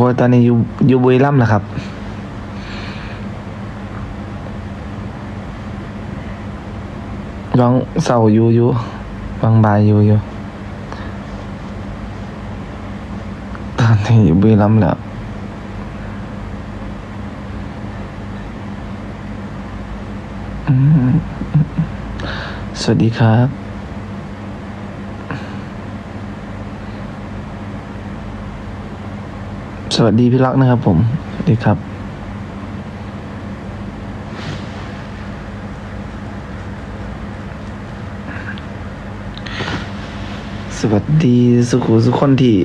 โอ้ตอนนี้อยู่อยู่บุรีรัมย์แหละครับ ร้องเสาอยู่อยู่บางบายอยู่อยู่ตอนนี้อยู่บุรีรัมย์แล้วอืมสวัสดีครับ สวัสดีพี่รักนะครับผมสวัสดีครับ สวัสดีสุขุสุขคนที่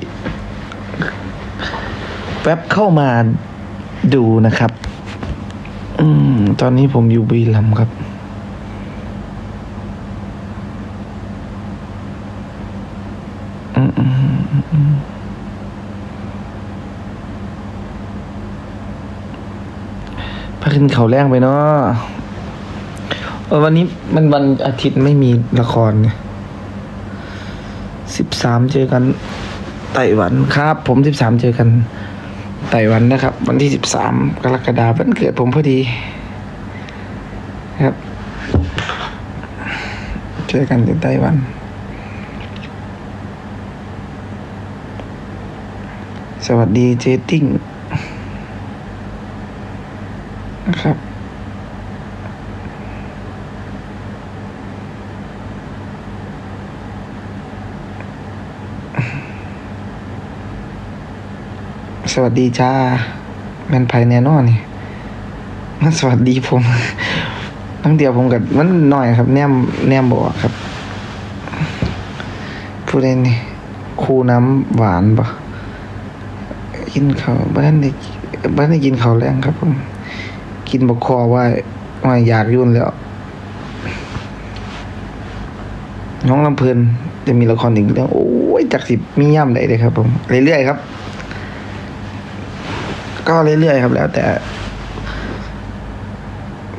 แวบเข้ามาดูนะครับ อืม ตอนนี้ผมอยู่บุรีรัมครับอืมอืมอืมอืมพาขึ้นเขาแรงไปเนาะเออวันนี้มันวันอาทิตย์ไม่มีละครเนี่ยสิบสามเจอกันไต้หวันครับ ผมสิบสามเจอกันไต้หวันนะครับ วันที่สิบสามกรกฎาคมวันเกิดผมพอดีครับ เจอกันที่ไต้หวันสวัสดีเจติ้งนะครับ ส วัสดีจ้าแมนไพแน่นอนนี่มันสวัสดีผมตั้งเดียวผมกับมันหน่อยครับ แนมแนมบอกครับผู้เล่นนี่คูน้ำหวานปะกินเขาวบ้านได้บ้านได้กินเขาวแรงครับผมกินบกคอว่าว่าอยากยุ่นแล้ว น้องลำเพลินจะมีละครอีกเรื่องโอ้ยจากสิบมีย่ำได้เลยครับผมเรื่อยๆครับ ก็เรื่อยๆครับแล้วแต่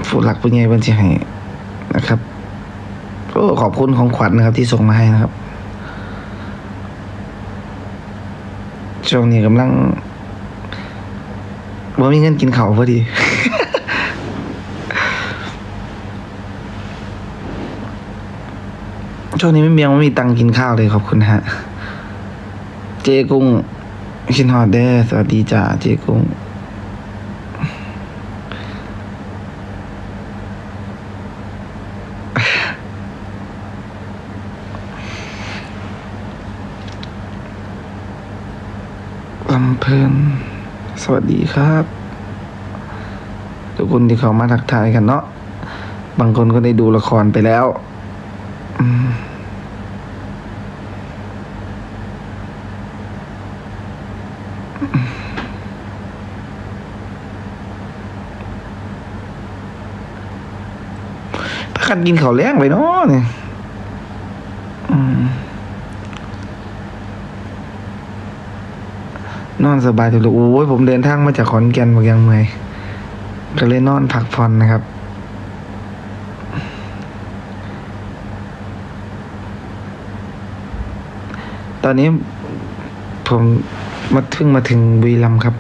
ผู้หลักผู้ใหญ่บัญชีให้นะครับก็ขอบคุณของขวัญนะครับ ที่ส่งมาให้นะครับ ช่วงนี้กำลังว่ามีเงินกินข้าวพอดี ช่วงนี้ไม่มียงไม่มีตังกินข้าวเลยขอบคุณฮะ เจกุ้ง ชินฮอดเดอร์สวัสดีจ้าเจกุ้งลำเพลินสวัสดีครับ ทุกคนที่เขามาทักทายกันเนาะบางคนก็ได้ดูละครไปแล้ว อืม ถ้ากันกินข้าวแล้งไปเนาะเนี่ยนอนสบายทุกลูกโอ้ยผมเดินทางมาจากขอนแก่นบอกยังเมื่อยก็เลยนอนพักผ่อนนะครับตอนนี้ผม มาเพิ่งมาถึงบุรีรัมครับ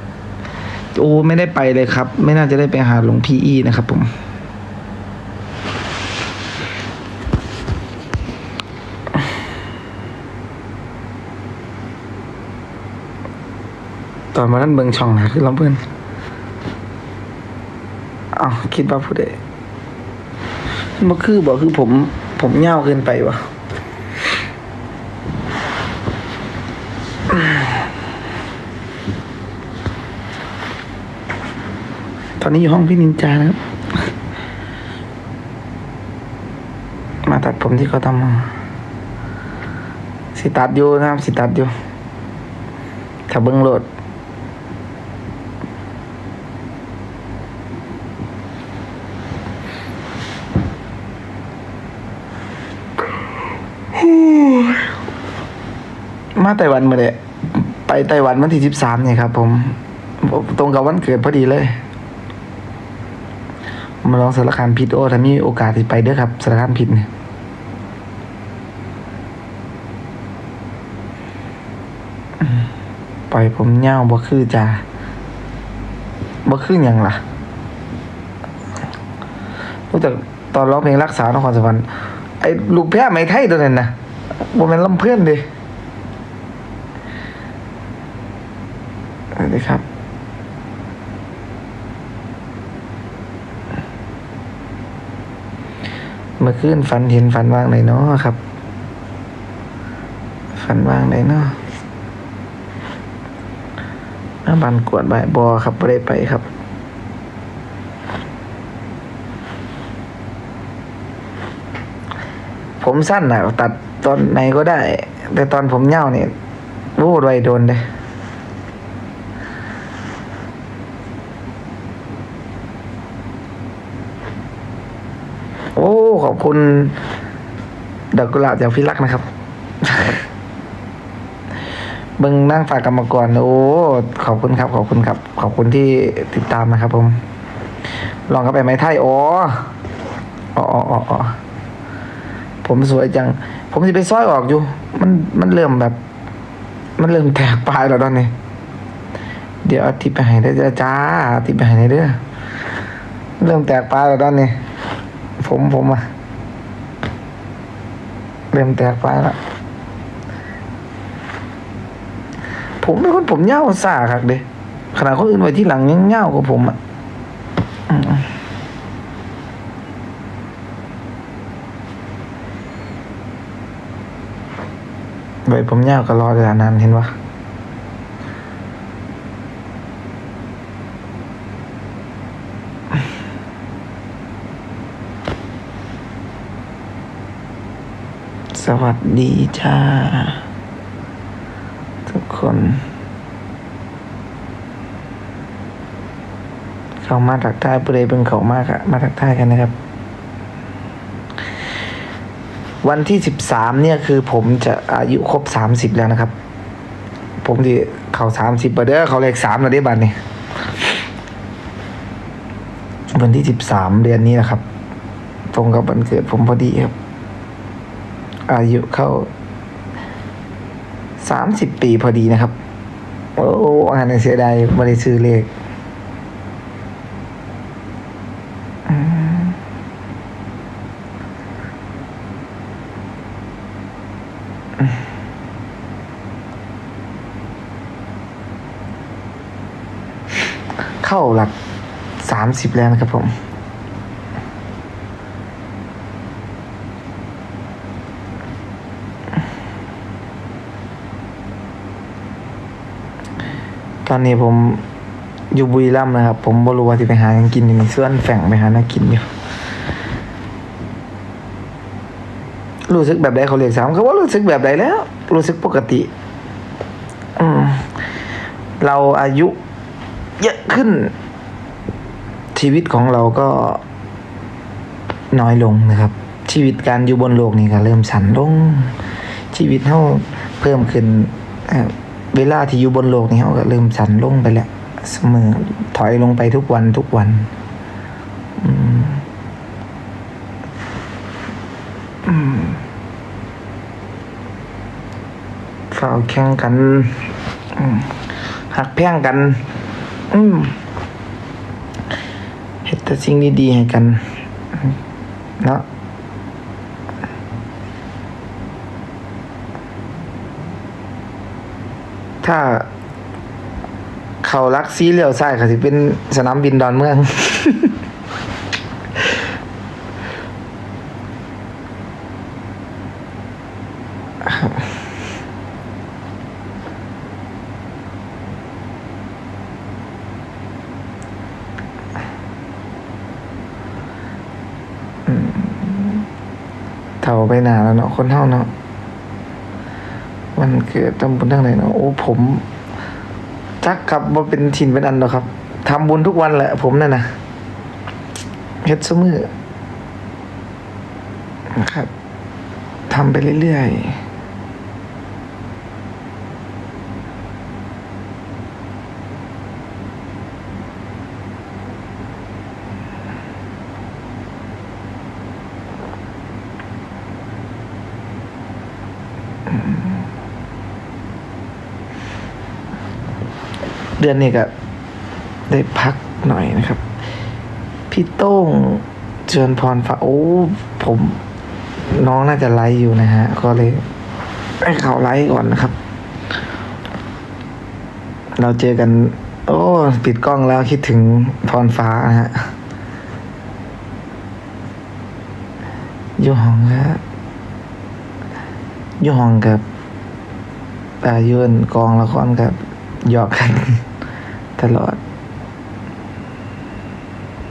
โอ้ไม่ได้ไปเลยครับ ไม่น่าจะได้ไปหาหลวงพี่อี้นะครับ ผมตอนมานั้นเบิงช่องนะคือลำเพื่อนอ้าคิดว่าผู้ใดมันคือบอกคือผม ผมเง่าเกินไปวะ อนนี้อยู่ห้องพี่นินจานะครับ มาตัดผมที่เขาทำสิตัดอยู่นะครับ สิตัดอยู่ถ้าเบิ้งโหลดมาไต้หวันมาเลยไปไต้หวันวันที่สิบสามเนี่ยครับผม ตรงกับวันเกิดพอดีเลย มาลองสารคามพิษโอ้ถ้ามีโอกาสที่ไปเด้อครับสารคามพิษเนี่ยปล่อยผมเงาวบ่คือจ้าบ่คือยังล่ะรู้จักตอนร้องเพลงรักษานครสวรรค์ไอ้ลูกแพ้ไหมไทยตัวนั้นนะบ่แม่นลำเพื่อนดิสวัสดีครับ เมื่อคืนฝันเห็นฝันว่างไหนเนาะครับ ฝันว่างไหนเนาะอาบันกวดใบบอครับไม่ได้ไปครับผมสั้นนะตัดตอนไหนก็ได้ แต่ตอนผมเน่าวเนี่ยวูดไวโดนเลยโอ้ขอบคุณดอกกุหลาบจากพี่รักนะครับเบิ่งนั่งฝากกรรมกรโอ้ขอบคุณครับ ขอบคุณครับ ขอบคุณที่ติดตามนะครับ ผม ลองเข้าไปไหมไทยอ๋ออ๋ออ๋ออ๋อผมสวยจัง ผมจะไปซ้อยออกอยู่ มันมันเริ่มแบบ มันเริ่มแตกปลายแล้วตอนนี้ เดี๋ยวอาทิปไปให้ได้จ้าอาทิปไปให้ได้เด้อเริ่มแตกปลายแล้วตอนนี้ ผมผมอะ เริ่มแตกปแล้ว ผมเป็นคนผมเง่าซ่าครับเด้ขนาดคนอื่นไว้ที่หลังยังเง่ากว่าผมอะอืมไว้ผมเง่าก็รอเวลานานเห็นปะ สวัสดีจ้า ทุกคน เข้ามาทักทายผู้ใดเป็นเขามากอะมาทักทายกันนะครับ วันที่สิบสามเนี่ยคือผมจะอายุครบสามสิบแล้วนะครับ ผมที่เขาสามสิบเด้อเขาเลขสามแล้วได้บัตรนี่วันที่สิบสามเดือนนี้นะครับตรงกับวันเกิดผมพอดีครับ อายุเข้าสามสิบปีพอดีนะครับ โอ้อ่านเสียดายไม่ได้ซื้อเลขเข้าหลักสามสิบแล้วนะครับผม ตอนนี้ผมอยู่บุรีรัมย์นะครับ ผมบรู้ว่าจะไปหาหยังกินอยู่ในส่วนแฝงไปหาหน้ากินอยู่รู้สึกแบบใดเขาเรียกสามเขาว่ารู้สึกแบบใดแล้ว รู้สึกปกติ อืม เราอายุเยอะขึ้น ชีวิตของเราก็น้อยลงนะครับ ชีวิตการอยู่บนโลกนี้ก็เริ่มสั้นลง ชีวิตเท่าเพิ่มขึ้นอ่อ เวลาที่อยู่บนโลกนี้เขาก็เริ่มสั้นลงไปแล้วเสมอถอยลงไปทุกวันทุกวันอืมอืมฝ่าวแข่งกันหักแพงกัน อืมเฮ็ดแต่สิ่งดีๆให้กัน เนาะ ถ้า เขารักซีเรียลไส้ค่ะสิเป็นสนามบินดอนเมือง เท่าไปหนาแล้วเนาะคนเท่าเนาะันเกิดทำบุญทั้งไหนเนาะโอ้ผมจักครับว่าเป็นถิ่นเป็นอันหรอกครับทำบุญทุกวันแหละผมนั่นนะเฮ็ดซมือครับทำไปเรื่อย เดือนนี้ก็ได้พักหน่อยนะครับ พี่โต้งเชิญพรฟ้าโอ้ผมน้องน่าจะไลฟ์อยู่นะฮะ ก็เลยให้เขาไลฟ์ก่อนนะครับ เราเจอกัน โอ้ปิดกล้องแล้วคิดถึงพรฟ้านะฮะยู่ห้องฮะยู่ห้องกับอายืนกองละครกับหยอกกัน ตลอด